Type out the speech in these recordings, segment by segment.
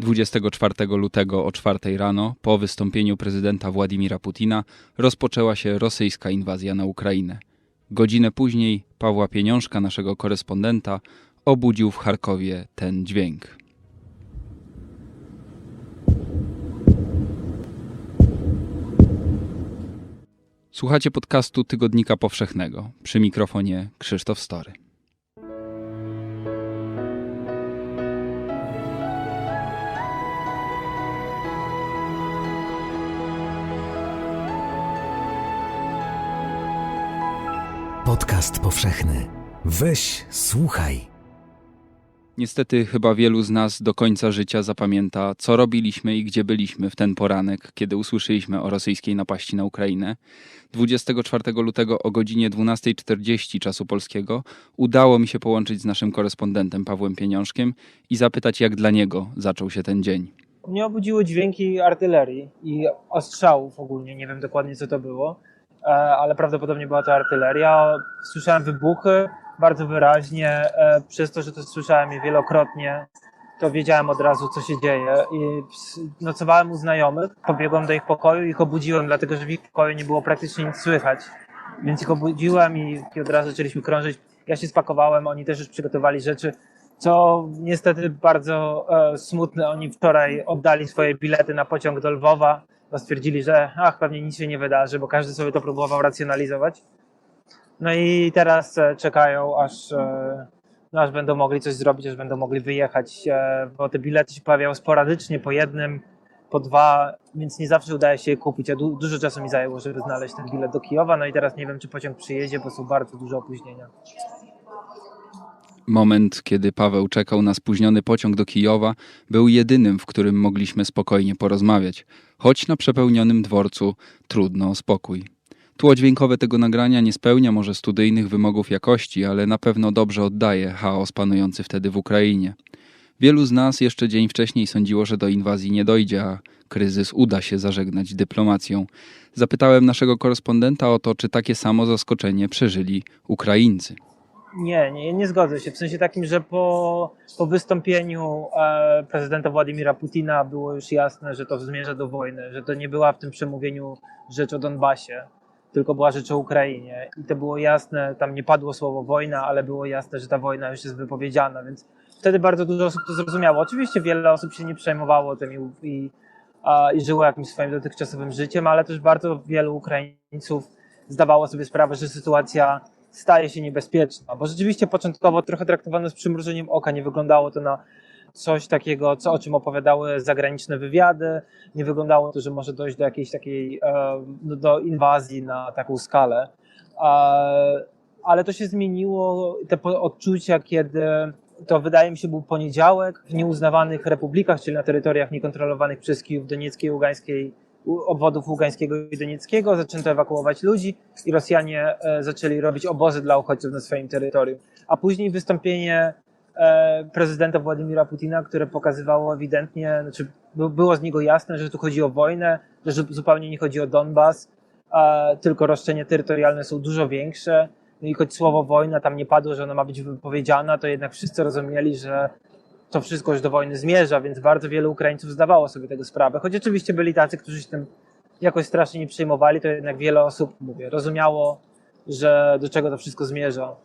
24 lutego o 4 rano, po wystąpieniu prezydenta Władimira Putina, rozpoczęła się rosyjska inwazja na Ukrainę. Godzinę później Pawła Pieniążka, naszego korespondenta, obudził w Charkowie ten dźwięk. Słuchacie podcastu Tygodnika Powszechnego. Przy mikrofonie Krzysztof Story. Podcast powszechny. Weź, słuchaj. Niestety chyba wielu z nas do końca życia zapamięta, co robiliśmy i gdzie byliśmy w ten poranek, kiedy usłyszeliśmy o rosyjskiej napaści na Ukrainę. 24 lutego o godzinie 12.40 czasu polskiego udało mi się połączyć z naszym korespondentem Pawłem Pieniążkiem i zapytać, jak dla niego zaczął się ten dzień. Mnie obudziły dźwięki artylerii i ostrzałów ogólnie, nie wiem dokładnie co to było, ale prawdopodobnie była to artyleria. Słyszałem wybuchy bardzo wyraźnie, e, przez to, że to słyszałem je wielokrotnie, to wiedziałem od razu co się dzieje i nocowałem u znajomych, pobiegłem do ich pokoju i ich obudziłem, dlatego że w ich pokoju nie było praktycznie nic słychać, więc ich obudziłem i od razu zaczęliśmy krążyć. Ja się spakowałem, oni też już przygotowali rzeczy, co niestety bardzo e, smutne. Oni wczoraj oddali swoje bilety na pociąg do Lwowa, bo stwierdzili, że ach, pewnie nic się nie wydarzy, bo każdy sobie to próbował racjonalizować. No i teraz e, czekają, aż, e, no, aż będą mogli coś zrobić, aż będą mogli wyjechać, e, bo te bilety się pojawiają sporadycznie, po jednym, po dwa, więc nie zawsze udaje się je kupić. A du dużo czasu mi zajęło, żeby znaleźć ten bilet do Kijowa. No i teraz nie wiem, czy pociąg przyjedzie, bo są bardzo duże opóźnienia. Moment, kiedy Paweł czekał na spóźniony pociąg do Kijowa, był jedynym, w którym mogliśmy spokojnie porozmawiać, choć na przepełnionym dworcu trudno o spokój. Tło dźwiękowe tego nagrania nie spełnia może studyjnych wymogów jakości, ale na pewno dobrze oddaje chaos panujący wtedy w Ukrainie. Wielu z nas jeszcze dzień wcześniej sądziło, że do inwazji nie dojdzie, a kryzys uda się zażegnać dyplomacją. Zapytałem naszego korespondenta o to, czy takie samo zaskoczenie przeżyli Ukraińcy. Nie, nie, nie zgodzę się. W sensie takim, że po, po wystąpieniu e, prezydenta Władimira Putina było już jasne, że to zmierza do wojny, że to nie była w tym przemówieniu rzecz o Donbasie, tylko była rzecz o Ukrainie. I to było jasne, tam nie padło słowo wojna, ale było jasne, że ta wojna już jest wypowiedziana, więc wtedy bardzo dużo osób to zrozumiało. Oczywiście wiele osób się nie przejmowało tym i, i, a, i żyło jakimś swoim dotychczasowym życiem, ale też bardzo wielu Ukraińców zdawało sobie sprawę, że sytuacja staje się niebezpieczna, bo rzeczywiście początkowo trochę traktowano z przymrużeniem oka, nie wyglądało to na coś takiego, co, o czym opowiadały zagraniczne wywiady, nie wyglądało to, że może dojść do jakiejś takiej, e, do inwazji na taką skalę, ale to się zmieniło, te odczucia, kiedy to wydaje mi się był poniedziałek w nieuznawanych republikach, czyli na terytoriach niekontrolowanych przez Kijów Donieckiej, Ługańskiej obwodów Ługańskiego i Donieckiego, zaczęto ewakuować ludzi i Rosjanie e, zaczęli robić obozy dla uchodźców na swoim terytorium. A później wystąpienie e, prezydenta Władimira Putina, które pokazywało ewidentnie, znaczy było z niego jasne, że tu chodzi o wojnę, że zupełnie nie chodzi o Donbas, tylko roszczenia terytorialne są dużo większe. No i choć słowo wojna tam nie padło, że ona ma być wypowiedziana, to jednak wszyscy rozumieli, że to wszystko już do wojny zmierza, więc bardzo wielu Ukraińców zdawało sobie tego sprawę. Choć oczywiście byli tacy, którzy się tym jakoś strasznie nie przejmowali, to jednak wiele osób, mówię, rozumiało, że do czego to wszystko zmierza.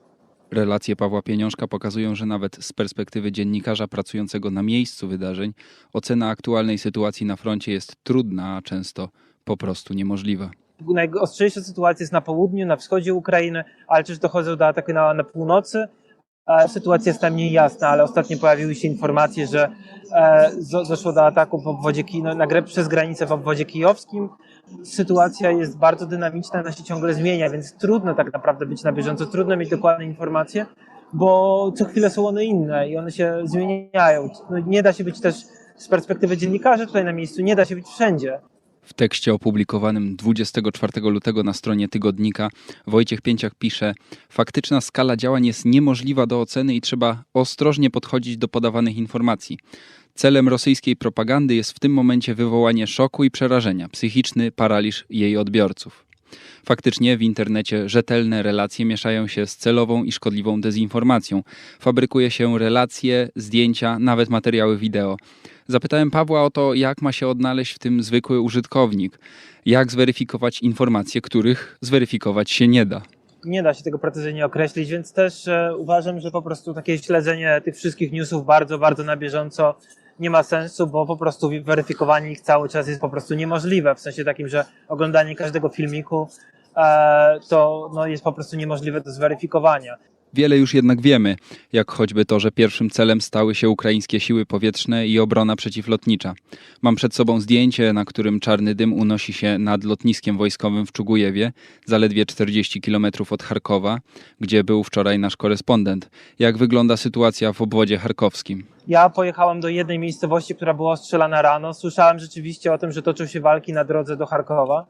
Relacje Pawła Pieniążka pokazują, że nawet z perspektywy dziennikarza pracującego na miejscu wydarzeń, ocena aktualnej sytuacji na froncie jest trudna, a często po prostu niemożliwa. Najostrzejsza sytuacja jest na południu, na wschodzie Ukrainy, ale też dochodzą do ataku na, na północy Sytuacja jest tam mniej jasna, ale ostatnio pojawiły się informacje, że e, doszło do ataku w obwodzie no, na, przez granicę w obwodzie kijowskim. Sytuacja jest bardzo dynamiczna, ona się ciągle zmienia, więc trudno tak naprawdę być na bieżąco, trudno mieć dokładne informacje, bo co chwilę są one inne i one się zmieniają. No, nie da się być też z perspektywy dziennikarza tutaj na miejscu, nie da się być wszędzie. W tekście opublikowanym 24 lutego na stronie tygodnika Wojciech Pięciak pisze: Faktyczna skala działań jest niemożliwa do oceny i trzeba ostrożnie podchodzić do podawanych informacji. Celem rosyjskiej propagandy jest w tym momencie wywołanie szoku i przerażenia, psychiczny paraliż jej odbiorców. Faktycznie w internecie rzetelne relacje mieszają się z celową i szkodliwą dezinformacją. Fabrykuje się relacje, zdjęcia, nawet materiały wideo. Zapytałem Pawła o to, jak ma się odnaleźć w tym zwykły użytkownik, jak zweryfikować informacje, których zweryfikować się nie da. Nie da się tego precyzyjnie określić, więc też e, uważam, że po prostu takie śledzenie tych wszystkich newsów bardzo, bardzo na bieżąco nie ma sensu, bo po prostu weryfikowanie ich cały czas jest po prostu niemożliwe. W sensie takim, że oglądanie każdego filmiku e, to no, jest po prostu niemożliwe do zweryfikowania. Wiele już jednak wiemy, jak choćby to, że pierwszym celem stały się ukraińskie siły powietrzne i obrona przeciwlotnicza. Mam przed sobą zdjęcie, na którym czarny dym unosi się nad lotniskiem wojskowym w Czugujewie, zaledwie 40 km od Charkowa, gdzie był wczoraj nasz korespondent. Jak wygląda sytuacja w obwodzie charkowskim? Ja pojechałem do jednej miejscowości, która była ostrzelana rano. Słyszałem rzeczywiście o tym, że toczą się walki na drodze do Charkowa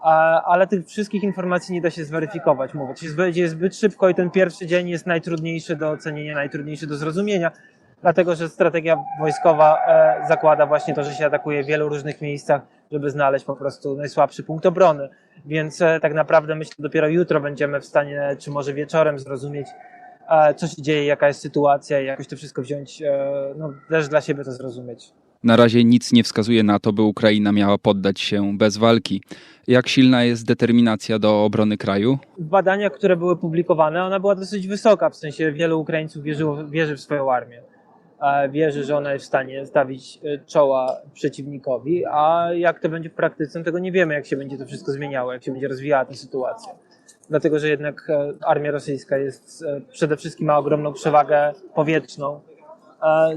ale tych wszystkich informacji nie da się zweryfikować. Mówię, jest, jest zbyt szybko i ten pierwszy dzień jest najtrudniejszy do ocenienia, najtrudniejszy do zrozumienia, dlatego że strategia wojskowa e, zakłada właśnie to, że się atakuje w wielu różnych miejscach, żeby znaleźć po prostu najsłabszy punkt obrony. Więc e, tak naprawdę myślę, dopiero jutro będziemy w stanie, czy może wieczorem zrozumieć, e, co się dzieje, jaka jest sytuacja i jakoś to wszystko wziąć, no też dla siebie to zrozumieć. Na razie nic nie wskazuje na to, by Ukraina miała poddać się bez walki. Jak silna jest determinacja do obrony kraju? W badaniach, które były publikowane, ona była dosyć wysoka, w sensie wielu Ukraińców wierzyło, wierzy w swoją armię. Wierzy, że ona jest w stanie stawić e, czoła przeciwnikowi, a jak to będzie w praktyce, tego nie wiemy, jak się będzie to wszystko zmieniało, jak się będzie rozwijała ta sytuacja. Dlatego, że jednak e, armia rosyjska jest e, przede wszystkim ma ogromną przewagę powietrzną,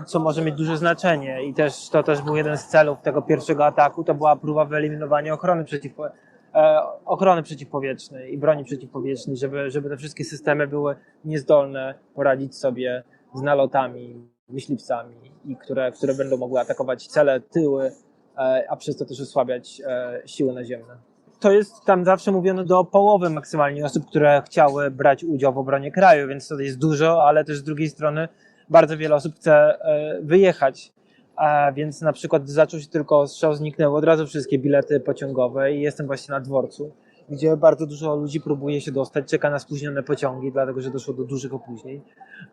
co może mieć duże znaczenie i też to też był jeden z celów tego pierwszego ataku, to była próba wyeliminowania ochrony, przeciw, e, ochrony przeciwpowietrznej i broni przeciwpowietrznej, żeby, żeby te wszystkie systemy były niezdolne poradzić sobie z nalotami, myśliwcami, i które, które będą mogły atakować cele, tyły, e, a przez to też osłabiać siły naziemne. To jest tam zawsze mówiono do połowy maksymalnie osób, które chciały brać udział w obronie kraju, więc to jest dużo, ale też z drugiej strony bardzo wiele osób chce e, wyjechać. A więc na przykład zaczął się tylko strzał, zniknęły od razu wszystkie bilety pociągowe i jestem właśnie na dworcu, gdzie bardzo dużo ludzi próbuje się dostać, czeka na spóźnione pociągi, dlatego że doszło do dużych opóźnień.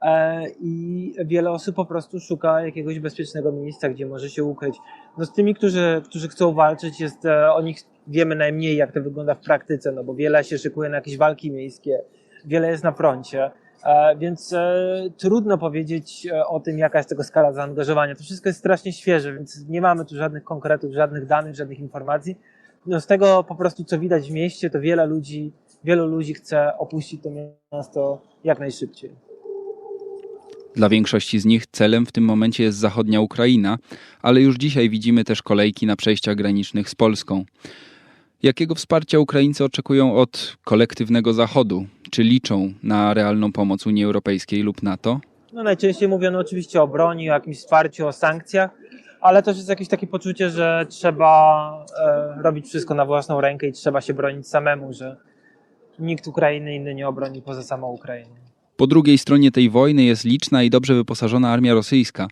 E, I wiele osób po prostu szuka jakiegoś bezpiecznego miejsca, gdzie może się ukryć. No z tymi, którzy, którzy chcą walczyć, jest e, o nich wiemy najmniej, jak to wygląda w praktyce, no bo wiele się szykuje na jakieś walki miejskie, wiele jest na froncie. E, więc e, trudno powiedzieć e, o tym, jaka jest tego skala zaangażowania. To wszystko jest strasznie świeże, więc nie mamy tu żadnych konkretów, żadnych danych, żadnych informacji. No z tego po prostu, co widać w mieście, to wiele ludzi, wielu ludzi chce opuścić to miasto jak najszybciej. Dla większości z nich celem w tym momencie jest zachodnia Ukraina, ale już dzisiaj widzimy też kolejki na przejściach granicznych z Polską. Jakiego wsparcia Ukraińcy oczekują od kolektywnego Zachodu? Czy liczą na realną pomoc Unii Europejskiej lub NATO? No najczęściej mówiono oczywiście o broni, o jakimś wsparciu, o sankcjach, ale też jest jakieś takie poczucie, że trzeba e, robić wszystko na własną rękę i trzeba się bronić samemu, że nikt Ukrainy inny nie obroni poza samą Ukrainą. Po drugiej stronie tej wojny jest liczna i dobrze wyposażona armia rosyjska.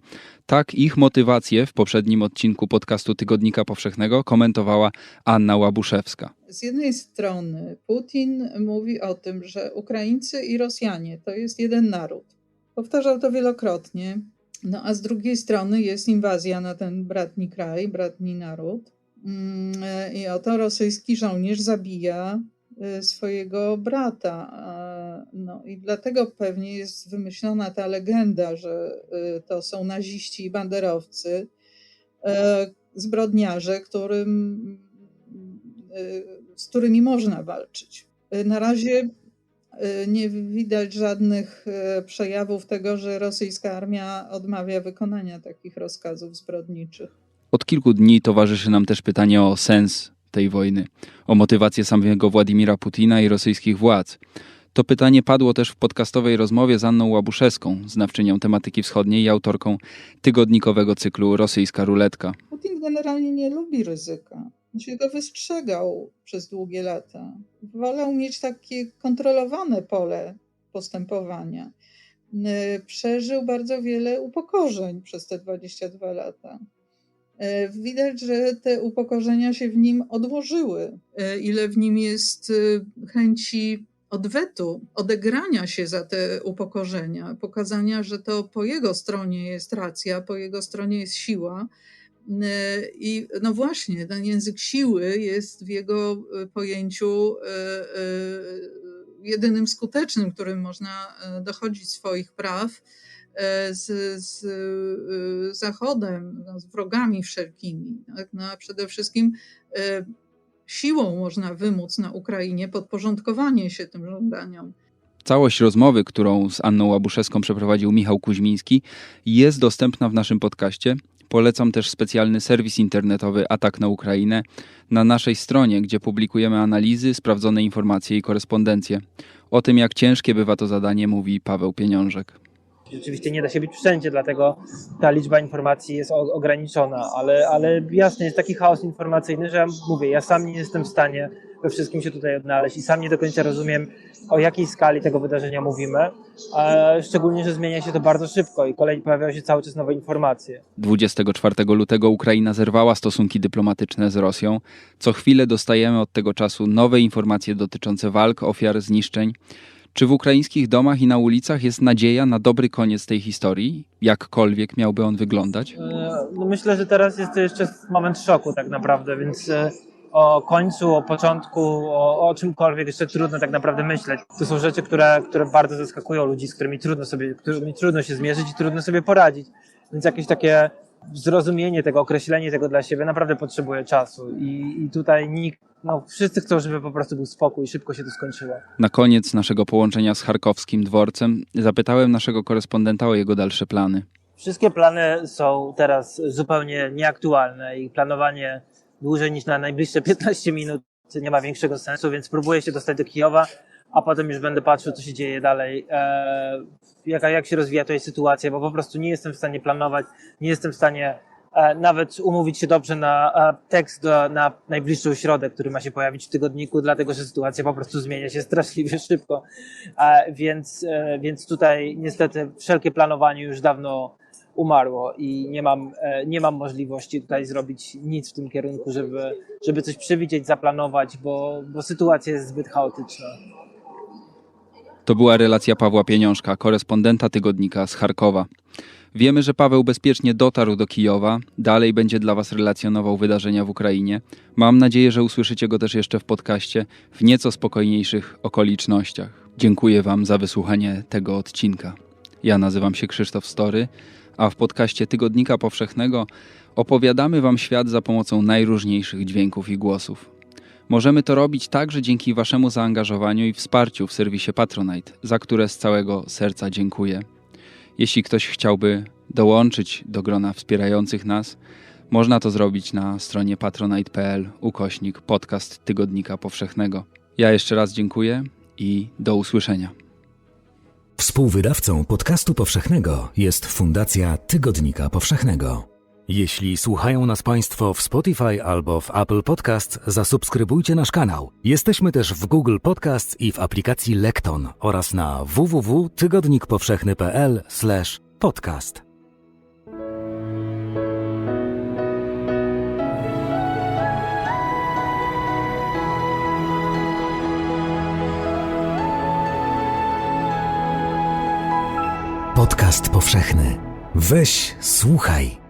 Tak ich motywację w poprzednim odcinku podcastu Tygodnika Powszechnego komentowała Anna Łabuszewska. Z jednej strony Putin mówi o tym, że Ukraińcy i Rosjanie to jest jeden naród. Powtarzał to wielokrotnie. No a z drugiej strony jest inwazja na ten bratni kraj, bratni naród. Mm, I oto rosyjski żołnierz zabija swojego brata no i dlatego pewnie jest wymyślona ta legenda, że y, to są naziści i banderowcy, e, zbrodniarze, którym, y, z którymi można walczyć. Y, na razie nie widać żadnych przejawów tego, że rosyjska armia odmawia wykonania takich rozkazów zbrodniczych. Od kilku dni towarzyszy nam też pytanie o sens tej wojny, o motywację samego Władimira Putina i rosyjskich władz. To pytanie padło też w podcastowej rozmowie z Anną Łabuszewską, znawczynią tematyki wschodniej i autorką tygodnikowego cyklu Rosyjska Ruletka. Putin generalnie nie lubi ryzyka. On się go wystrzegał przez długie lata. Wolał mieć takie kontrolowane pole postępowania. Przeżył bardzo wiele upokorzeń przez te 22 lata. E, widać, że te upokorzenia się w nim odłożyły. E, ile w nim jest e, chęci odwetu, odegrania się za te upokorzenia, pokazania, że to po jego stronie jest racja, po jego stronie jest siła. I no właśnie, ten język siły jest w jego pojęciu jedynym skutecznym, którym można dochodzić swoich praw z, z y, Zachodem, no, z wrogami wszelkimi. Tak? No, a przede wszystkim y, siłą można wymóc na Ukrainie podporządkowanie się tym żądaniom. Całość rozmowy, którą z Anną Łabuszewską przeprowadził Michał Kuźmiński, jest dostępna w naszym podcaście. Polecam też specjalny serwis internetowy Atak na Ukrainę na naszej stronie, gdzie publikujemy analizy, sprawdzone informacje i korespondencję. O tym, jak ciężkie bywa to zadanie, mówi Paweł Pieniążek. Oczywiście nie da się być wszędzie, dlatego ta liczba informacji jest ograniczona, ale, ale jasne, jest taki chaos informacyjny, że ja mówię, ja sam nie jestem w stanie we wszystkim się tutaj odnaleźć i sam nie do końca rozumiem, o jakiej skali tego wydarzenia mówimy, szczególnie, że zmienia się to bardzo szybko i kolej pojawiają się cały czas nowe informacje. 24 lutego Ukraina zerwała stosunki dyplomatyczne z Rosją. Co chwilę dostajemy od tego czasu nowe informacje dotyczące walk, ofiar, zniszczeń. Czy w ukraińskich domach i na ulicach jest nadzieja na dobry koniec tej historii? Jakkolwiek miałby on wyglądać? E, No myślę, że teraz jest to jeszcze moment szoku tak naprawdę, więc e, o końcu, o początku, o, o czymkolwiek jeszcze trudno tak naprawdę myśleć. To są rzeczy, które, które bardzo zaskakują ludzi, z którymi trudno sobie, którymi trudno się zmierzyć i trudno sobie poradzić. Więc jakieś takie zrozumienie tego, określenie tego dla siebie naprawdę potrzebuje czasu i, i tutaj nikt, no wszyscy chcą, żeby po prostu był spokój i szybko się to skończyło. Na koniec naszego połączenia z charkowskim dworcem zapytałem naszego korespondenta o jego dalsze plany. Wszystkie plany są teraz zupełnie nieaktualne i planowanie dłużej niż na najbliższe 15 minut nie ma większego sensu, więc próbuję się dostać do Kijowa, a potem już będę patrzył, co się dzieje dalej, e, jaka, jak się rozwija tutaj sytuacja, bo po prostu nie jestem w stanie planować, nie jestem w stanie e, nawet umówić się dobrze na e, tekst do, na najbliższą środę, który ma się pojawić w tygodniku, dlatego że sytuacja po prostu zmienia się straszliwie szybko. E, więc, e, więc tutaj niestety wszelkie planowanie już dawno umarło i nie mam, e, nie mam możliwości tutaj zrobić nic w tym kierunku, żeby, żeby coś przewidzieć, zaplanować, bo, bo sytuacja jest zbyt chaotyczna. To była relacja Pawła Pieniążka, korespondenta tygodnika z Charkowa. Wiemy, że Paweł bezpiecznie dotarł do Kijowa, dalej będzie dla Was relacjonował wydarzenia w Ukrainie. Mam nadzieję, że usłyszycie go też jeszcze w podcaście w nieco spokojniejszych okolicznościach. Dziękuję Wam za wysłuchanie tego odcinka. Ja nazywam się Krzysztof Story, a w podcaście Tygodnika Powszechnego opowiadamy Wam świat za pomocą najróżniejszych dźwięków i głosów. Możemy to robić także dzięki Waszemu zaangażowaniu i wsparciu w serwisie Patronite, za które z całego serca dziękuję. Jeśli ktoś chciałby dołączyć do grona wspierających nas, można to zrobić na stronie patronite.pl ukośnik podcast Tygodnika Powszechnego. Ja jeszcze raz dziękuję i do usłyszenia. Współwydawcą podcastu powszechnego jest Fundacja Tygodnika Powszechnego. Jeśli słuchają nas Państwo w Spotify albo w Apple Podcast, zasubskrybujcie nasz kanał. Jesteśmy też w Google Podcast i w aplikacji Lekton oraz na www.tygodnikpowszechny.pl/podcast. Podcast powszechny. Weź, słuchaj.